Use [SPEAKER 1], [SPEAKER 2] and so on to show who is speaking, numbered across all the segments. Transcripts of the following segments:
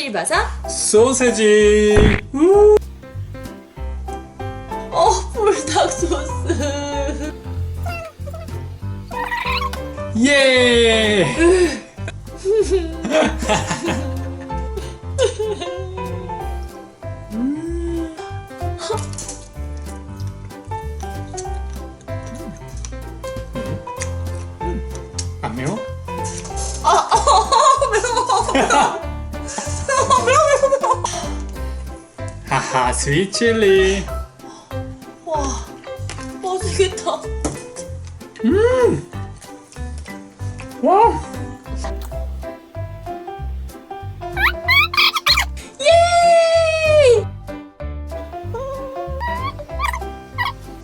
[SPEAKER 1] 칠바사
[SPEAKER 2] 소세지. 우.
[SPEAKER 1] 어 불닭 소스
[SPEAKER 2] 예. 안 매워? 하 하 스윗 칠리.
[SPEAKER 1] 와 맛있겠다
[SPEAKER 2] 와.
[SPEAKER 1] 예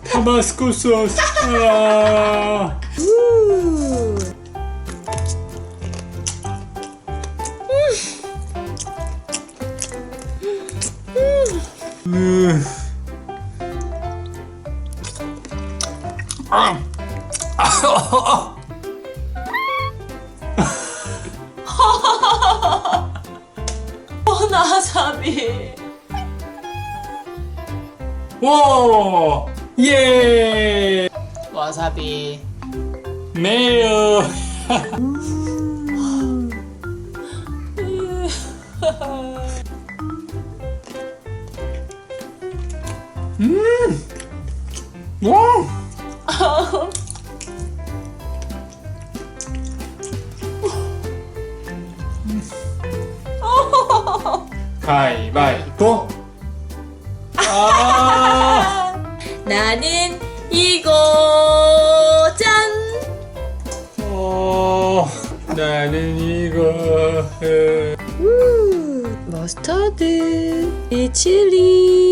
[SPEAKER 2] 타바스코 소스. 아. 음. 아.
[SPEAKER 1] 와나사비
[SPEAKER 2] 와. 예.
[SPEAKER 1] 와사비
[SPEAKER 2] 매요. 음. 와. 가위바위보. 아.
[SPEAKER 1] 나는 이거 짠
[SPEAKER 2] 어. 나는 이거. 해.
[SPEAKER 1] 머스터드 이 칠리
[SPEAKER 2] 음. 음. 음.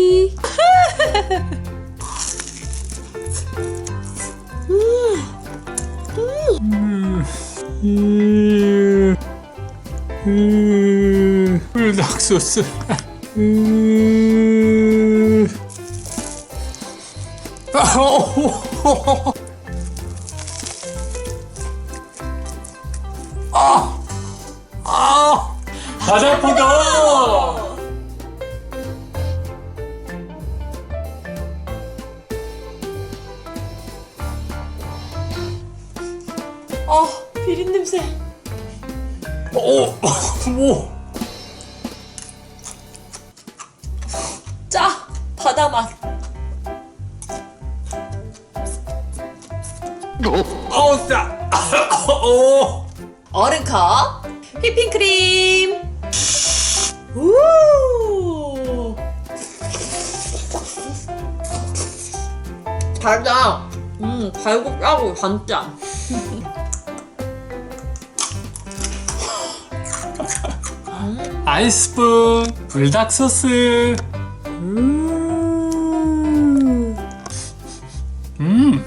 [SPEAKER 2] 불닭 소스. 음. 아. 아. 바다포도.
[SPEAKER 1] 아 비린 냄새
[SPEAKER 2] 오. 오.
[SPEAKER 1] 짜 바다 맛
[SPEAKER 2] 어, 짜. 오.
[SPEAKER 1] 얼음컵 휘핑크림 우 달다 음 달고 짜고 단짜
[SPEAKER 2] 아이스푼 불닭 소스. 음. 음.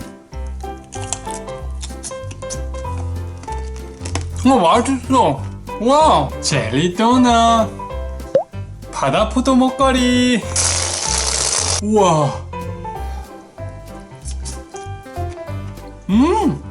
[SPEAKER 2] 어 맛있어. 와 젤리 도넛. 바다 포도 먹거리. 우와. 음.